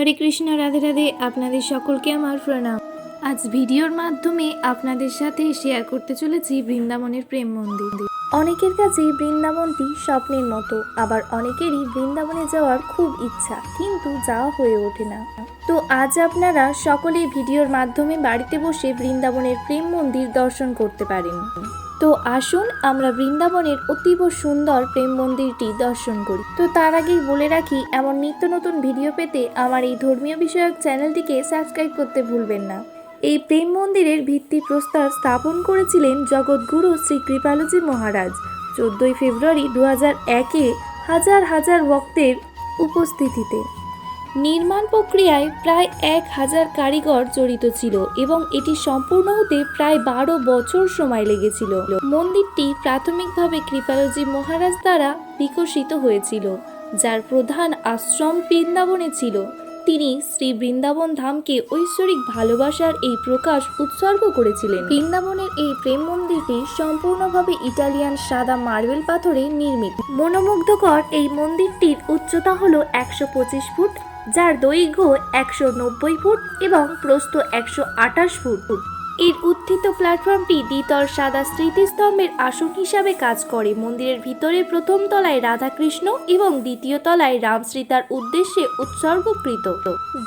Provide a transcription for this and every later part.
হরে কৃষ্ণ, রাধে রাধে, আপনাদের সকলকে আমার প্রণাম। আজ ভিডিওর মাধ্যমে আপনাদের সাথে শেয়ার করতে চলেছি বৃন্দাবনের প্রেম মন্দির। অনেকের কাছেই বৃন্দাবনটি স্বপ্নের মতো, আবার অনেকেরই বৃন্দাবনে যাওয়ার খুব ইচ্ছা, কিন্তু যাওয়া হয়ে ওঠে না। তো আজ আপনারা সকলেই ভিডিওর মাধ্যমে বাড়িতে বসে বৃন্দাবনের প্রেম মন্দির দর্শন করতে পারেন। তো আসুন আমরা বৃন্দাবনের অতীব সুন্দর প্রেম মন্দিরটি দর্শন করি। তো তার আগেই বলে রাখি, এমন নিত্য নতুন ভিডিও পেতে আমার এই ধর্মীয় বিষয়ক চ্যানেলটিকে সাবস্ক্রাইব করতে ভুলবেন না। এই প্রেম মন্দিরের ভিত্তি প্রস্তর স্থাপন করেছিলেন জগৎগুরু শ্রী কৃপালজি মহারাজ। চোদ্দই ফেব্রুয়ারি দু হাজার একে হাজার হাজার ভক্তের উপস্থিতিতে। নির্মাণ প্রক্রিয়ায় প্রায় এক হাজার কারিগর জড়িত ছিল এবং এটি সম্পূর্ণ হতে প্রায় বারো বছর সময় লেগেছিল। মন্দিরটি প্রাথমিকভাবে কৃপালজি মহারাজ দ্বারা বিকশিত হয়েছিল, যার প্রধান আশ্রম বৃন্দাবনে ছিল। তিনি শ্রী বৃন্দাবন ধামকে ঐশ্বরিক ভালোবাসার এই প্রকাশ উৎসর্গ করেছিলেন। বৃন্দাবনের এই প্রেম মন্দিরটি সম্পূর্ণভাবে ইটালিয়ান সাদা মার্বেল পাথরে নির্মিত। মনোমুগ্ধকর এই মন্দিরটির উচ্চতা হল একশো পঁচিশ ফুট, যার দৈর্ঘ্য একশো নব্বই ফুট এবং প্রস্থ একশো আঠাশ ফুট। এর উত্থিত প্ল্যাটফর্মটি দ্বিতল সাদা স্মৃতিস্তম্ভের আসন হিসাবে কাজ করে। মন্দিরের ভিতরে প্রথম তলায় রাধাকৃষ্ণ এবং দ্বিতীয় তলায় রামশ্রীতার উদ্দেশ্যে উৎসর্গকৃত।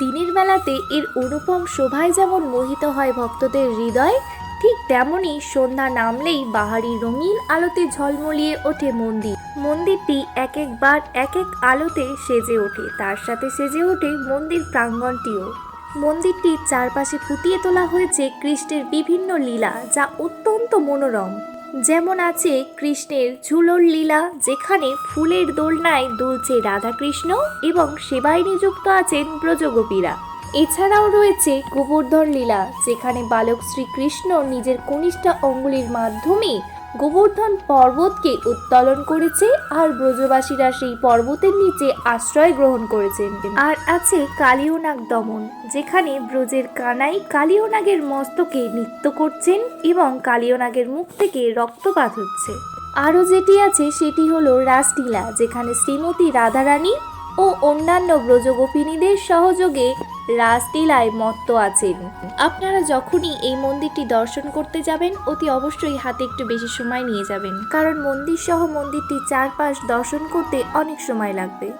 দিনের বেলাতে এর অনুপম শোভায় যেমন মোহিত হয় ভক্তদের হৃদয়, ঠিক তেমনই সন্ধ্যা নামলেই বাহারি রঙিন আলোতে ঝলমলিয়ে ওঠে মন্দির। মন্দিরটি এক একবার এক এক আলোতে সেজে ওঠে, তার সাথে সেজে ওঠে মন্দির প্রাঙ্গণটিও মন্দিরটির চারপাশে ফুটিয়ে তোলা হয়েছে কৃষ্ণের বিভিন্ন লীলা যা অত্যন্ত মনোরম। যেমন আছে কৃষ্ণের ঝুলর লীলা, যেখানে ফুলের দোলনায় দুলছে রাধাকৃষ্ণ এবং সেবায় নিযুক্ত আছেন ব্রজগোপীরা। এছাড়াও রয়েছে গোবর্ধন লীলা, যেখানে বালক শ্রীকৃষ্ণ নিজের কনিষ্ঠ অঙ্গুলির মাধ্যমে গোবর্ধন পর্বতকে উত্তোলন করেছে আর ব্রজবাসীরা সেই পর্বতের নিচে আশ্রয় গ্রহণ করেছেন আর আছে কালিয়নাগ দমন, যেখানে ব্রজের কানাই কালিয়নাগের মস্তকে নৃত্য করছেন এবং কালিয়নাগের মুখ থেকে রক্তপাত হচ্ছে। আরও যেটি আছে, সেটি হলো রাসলীলা, যেখানে শ্রীমতী রাধারানী ও অন্যান্য ব্রজগোপিনীদের সহযোগে রাসলীলায় মত্ত আছেন। আপনারা যখনই এই মন্দিরটি দর্শন করতে যাবেন, অতি অবশ্যই হাতে একটু বেশি সময় নিয়ে যাবেন। কারণ মন্দির সহ মন্দিরটি চারপাশ দর্শন করতে অনেক সময় লাগবে।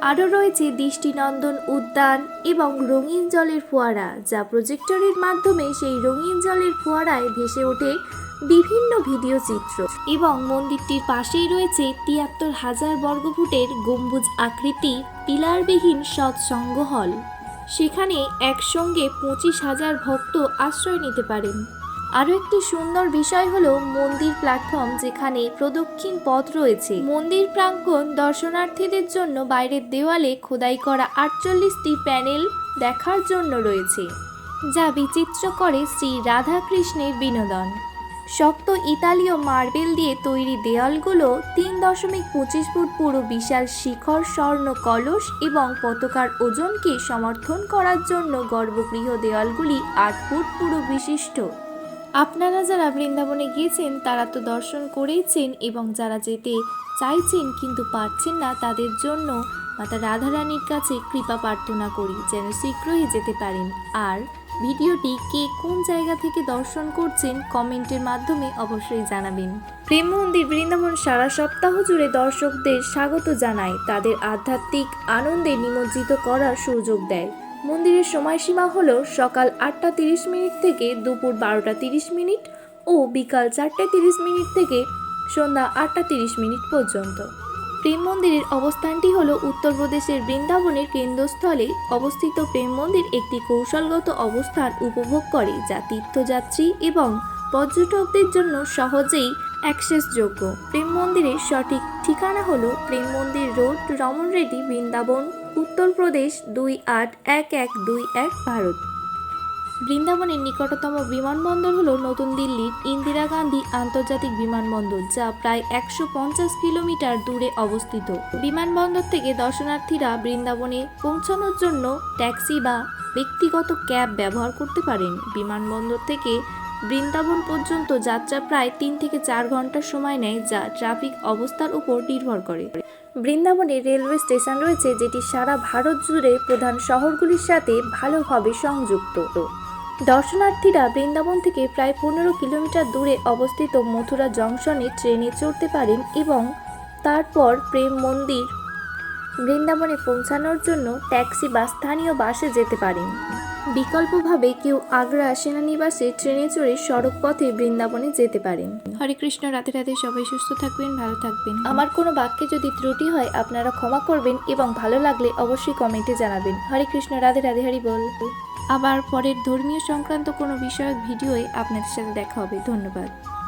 আরও রয়েছে দৃষ্টিনন্দন উদ্যান এবং রঙিন জলের ফোয়ারা, যা প্রজেক্টরের মাধ্যমে সেই রঙিন জলের ফোয়ারায় ভেসে ওঠে বিভিন্ন ভিডিও চিত্র। এবং মন্দিরটির পাশেই রয়েছে তিয়াত্তর হাজার বর্গফুটের গম্বুজ আকৃতি, পিলারবিহীন সৎসঙ্গ হল। সেখানে একসঙ্গে পঁচিশ হাজার ভক্ত আশ্রয় নিতে পারেন। আরও একটি সুন্দর বিষয় হল মন্দির প্ল্যাটফর্ম যেখানে প্রদক্ষিণ পথ রয়েছে। মন্দির প্রাঙ্গণ দর্শনার্থীদের জন্য বাইরের দেওয়ালে খোদাই করা আটচল্লিশটি প্যানেল দেখার জন্য রয়েছে, যা বিচিত্র করে শ্রী রাধাকৃষ্ণের বিনোদন। শক্ত ইতালীয় মার্বেল দিয়ে তৈরি দেয়ালগুলো তিন দশমিক পঁচিশ ফুট পুরো বিশাল শিখর, স্বর্ণ কলস এবং পতাকার ওজনকে সমর্থন করার জন্য গর্ভগৃহ দেওয়ালগুলি আট ফুট পুরো বিশিষ্ট। আপনারা যারা বৃন্দাবনে গিয়েছেন, তারা তো দর্শন করেইছেন এবং যারা যেতে চাইছেন কিন্তু পারছেন না, তাদের জন্য মাতা রাধারানীর কাছে কৃপা প্রার্থনা করি যেন শীঘ্রই যেতে পারেন। আর ভিডিওটি কে কোন জায়গা থেকে দর্শন করছেন কমেন্টের মাধ্যমে অবশ্যই জানাবেন। প্রেম মন্দির বৃন্দাবন সারা সপ্তাহ জুড়ে দর্শকদের স্বাগত জানায়। তাদের আধ্যাত্মিক আনন্দে নিমজ্জিত করার সুযোগ দেয়। মন্দিরের সময়সীমা হল সকাল আটটা তিরিশ মিনিট থেকে দুপুর বারোটা তিরিশ মিনিট ও বিকাল চারটে তিরিশ মিনিট থেকে সন্ধ্যা আটটা তিরিশ মিনিট পর্যন্ত। প্রেম মন্দিরের অবস্থানটি হল উত্তরপ্রদেশের বৃন্দাবনের কেন্দ্রস্থলে অবস্থিত প্রেম মন্দির একটি কৌশলগত অবস্থান উপভোগ করে যা তীর্থযাত্রী এবং পর্যটকদের জন্য সহজেই অ্যাক্সেসযোগ্য। প্রেম মন্দিরের সঠিক ঠিকানা হল প্রেম মন্দির রোড রমন রেডি বৃন্দাবন উত্তরপ্রদেশ দুই আট এক এক দুই এক ভারত। বৃন্দাবনের নিকটতম বিমানবন্দর হলো নতুন দিল্লির ইন্দিরা গান্ধী আন্তর্জাতিক বিমানবন্দর, যা প্রায় একশো পঞ্চাশ কিলোমিটার দূরে অবস্থিত। বিমানবন্দর থেকে দর্শনার্থীরা বৃন্দাবনে পৌঁছানোর জন্য ট্যাক্সি বা ব্যক্তিগত ক্যাব ব্যবহার করতে পারেন। বিমানবন্দর থেকে বৃন্দাবন পর্যন্ত যাত্রা প্রায় তিন থেকে চার ঘণ্টা সময় নেয়, যা ট্রাফিক অবস্থার উপর নির্ভর করে। বৃন্দাবনে রেলওয়ে স্টেশন রয়েছে, যেটি সারা ভারত জুড়ে প্রধান শহরগুলির সাথে ভালোভাবে সংযুক্ত। দর্শনার্থীরা বৃন্দাবন থেকে প্রায় পনেরো কিলোমিটার দূরে অবস্থিত মথুরা জংশনে ট্রেনে চড়তে পারেন এবং তারপর প্রেম মন্দির বৃন্দাবনে পৌঁছানোর জন্য ট্যাক্সি বা স্থানীয় বাসে যেতে পারেন। বিকল্পভাবে কেউ আগ্রা সেনানিবাসে ট্রেনে চড়ে সড়ক পথে বৃন্দাবনে যেতে পারেন। হরে কৃষ্ণ রাতে রাতে সবাই সুস্থ থাকবেন ভালো থাকবেন। আমার কোনো বাক্যে যদি ত্রুটি হয় আপনারা ক্ষমা করবেন এবং ভালো লাগলে অবশ্যই কমেন্টে জানাবেন। হরে কৃষ্ণ রাধে রাধে হরি বল। আবার পরের ধর্মীয় সংক্রান্ত কোনো বিষয়ক ভিডিওয়ে আপনাদের সাথে দেখা হবে। ধন্যবাদ।